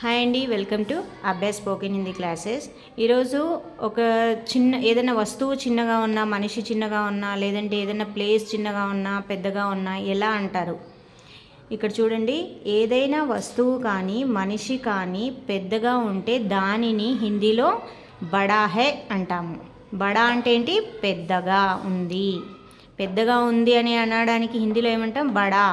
Hi అండి welcome to Abhyas spoken Hindi classes. ఈరోజు ఒక చిన్న ఏదైనా వస్తువు చిన్నగా ఉన్నా మనిషి చిన్నగా ఉన్నా లేదంటే ఏదైనా ప్లేస్ చిన్నగా ఉన్నా పెద్దగా ఉన్నా ఎలా అంటారు? ఇక్కడ చూడండి ఏదైనా వస్తువు కానీ మనిషి కానీ పెద్దగా ఉంటే దానిని హిందీలో బడా హే అంటాము. బడా అంటే ఏంటి? పెద్దగా ఉంది. పెద్దగా ఉంది అని అనడానికి హిందీలో ఏమంటాం? బడా.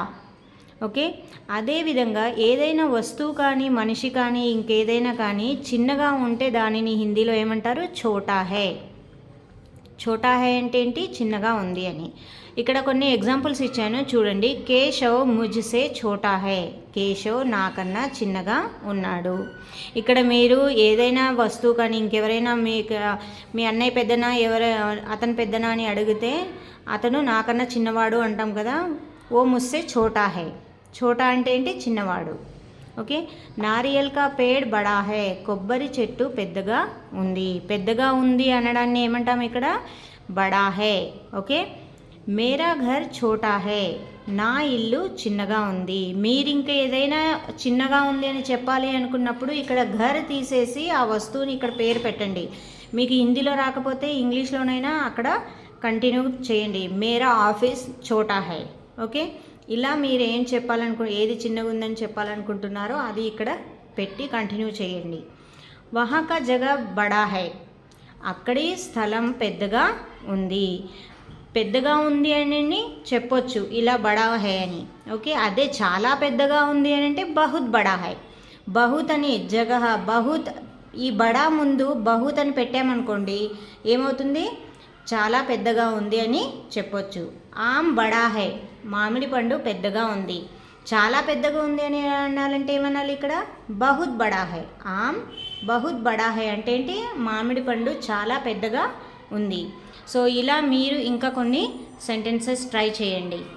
ఓకే? అదేవిధంగా ఏదైనా వస్తువు కానీ మనిషి కానీ ఇంకేదైనా కానీ చిన్నగా ఉంటే దానిని హిందీలో ఏమంటారు? ఛోటా హే. ఛోటా హే అంటే ఏంటి? చిన్నగా ఉంది అని. ఇక్కడ కొన్ని ఎగ్జాంపుల్స్ ఇచ్చాను చూడండి. కేశవ్ ముజ్సే ఛోటా హే. కేశవ్ నాకన్నా చిన్నగా ఉన్నాడు. ఇక్కడ మీరు ఏదైనా వస్తువు కానీ ఇంకెవరైనా మీకు మీ అన్నయ్య పెద్దనా ఎవర అతను పెద్దనా అని అడిగితే అతను నాకన్నా చిన్నవాడు అంటాం కదా? ఓ ముస్సే ఛోటా హై ఛోటా అంటే ఏంటి? చిన్నవాడు. ఓకే? నారియల్ కా పేడ్ బడా హై. కొబ్బరి చెట్టు పెద్దగా ఉంది. పెద్దగా ఉంది అనడాన్ని ఏమంటాం ఇక్కడ? బడా హై. ఓకే? మేరా ఘర్ ఛోటా హై. నా ఇల్లు చిన్నగా ఉంది. మీరు ఇంకా ఏదైనా చిన్నగా ఉంది అని చెప్పాలి అనుకున్నప్పుడు ఇక్కడ ఘర్ తీసేసి ఆ వస్తువుని ఇక్కడ పేరు పెట్టండి. మీకు హిందీలో రాకపోతే ఇంగ్లీష్లోనైనా అక్కడ కంటిన్యూ చేయండి. మేరా ఆఫీస్ ఛోటా హై. ఓకే? ఇలా మీరు ఏం చెప్పాలనుకు ఏది చిన్నగా ఉందని చెప్పాలనుకుంటున్నారో అది ఇక్కడ పెట్టి కంటిన్యూ చేయండి. వహాక జగ బడా హై. అక్కడి స్థలం పెద్దగా ఉంది. పెద్దగా ఉంది అని చెప్పొచ్చు. ఇలా బడా హై అని. ఓకే? అదే చాలా పెద్దగా ఉంది అని అంటే బహుత్ బడా హై. బహుత్ అని జగహ బహుత్ ఈ బడా ముందు బహుత్ అని పెట్టామనుకోండి ఏమవుతుంది? చాలా పెద్దగా ఉంది అని చెప్పొచ్చు. ఆమ్ బడా హై. మామిడి పండు పెద్దగా ఉంది. చాలా పెద్దగా ఉంది అని అనాలంటే ఏమనాలి ఇక్కడ? బహుత్ బడా హై. ఆమ్ బహుత్ బడా హై అంటే ఏంటి? మామిడి పండు చాలా పెద్దగా ఉంది. సో ఇలా మీరు ఇంకా కొన్ని సెంటెన్సెస్ ట్రై చేయండి.